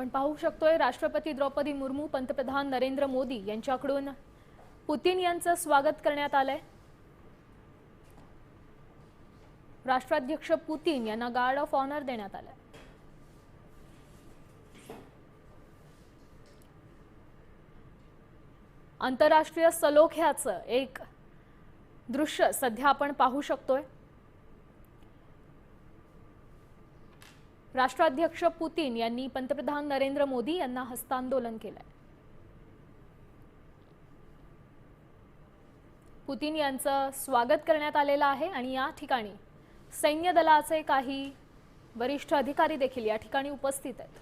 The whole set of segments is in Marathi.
आपण पाहू शकतोय राष्ट्रपती द्रौपदी मुर्मू पंतप्रधान नरेंद्र मोदी यांच्याकडून पुतीन यांचं स्वागत करण्यात आलंय. राष्ट्राध्यक्ष पुतीन यांना गार्ड ऑफ ऑनर देण्यात आलंय. आंतरराष्ट्रीय सलोख्याचं एक दृश्य सध्या आपण पाहू शकतोय. राष्ट्राध्यक्ष पुतीन यांनी पंतप्रधान नरेंद्र मोदी यांना हस्तांदोलन केलंय. पुतीन यांचं स्वागत करण्यात आलेलं आहे आणि या ठिकाणी सैन्य दलाचे काही वरिष्ठ अधिकारी देखील या ठिकाणी उपस्थित आहेत.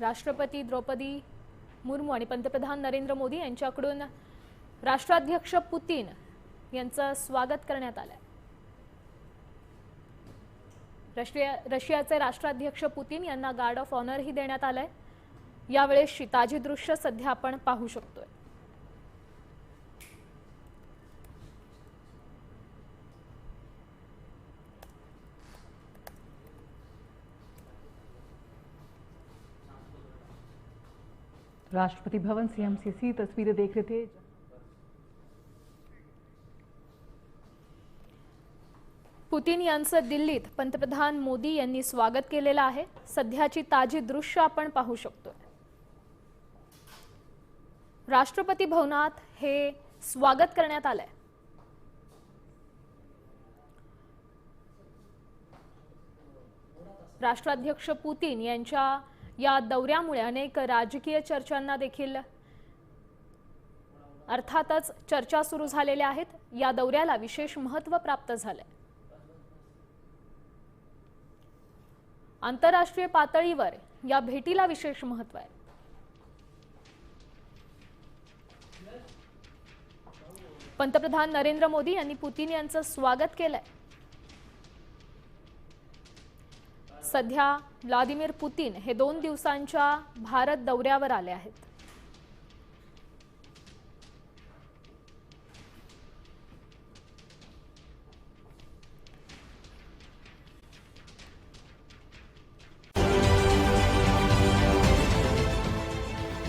राष्ट्रपती द्रौपदी मुर्मू आणि पंतप्रधान नरेंद्र मोदी यांच्याकडून राष्ट्राध्यक्ष पुतीन यांचं स्वागत करण्यात आलंय. रशिया राष्ट्राध्यक्ष पुतीन गार्ड ऑफ़ ऑनरही देण्यात आलंय. यावेळेसची ताजी दृश्य सध्या आपण पाहू शकतोय. राष्ट्रपति भवन से हम तस्वीरें देख रहे थे। पुतीन यांचं दिल्लीत पंतप्रधान मोदी यांनी स्वागत केलेलं आहे. सध्याची ताजी दृश्य आपण पाहू शकतो राष्ट्रपती भवनात हे स्वागत करण्यात आलंय. राष्ट्राध्यक्ष पुतीन यांच्या या दौऱ्यामुळे अनेक राजकीय चर्चांना देखील अर्थातच चर्चा सुरू झालेल्या आहेत. या दौऱ्याला विशेष महत्त्व प्राप्त झालंय. आंतरराष्ट्रीय पातळीवर या भेटीला विशेष महत्त्व आहे. पंतप्रधान नरेंद्र मोदी यांनी पुतीन यांचं स्वागत केलंय. सध्या व्लादिमीर पुतीन हे दोन दिवसांच्या भारत दौऱ्यावर आले आहेत.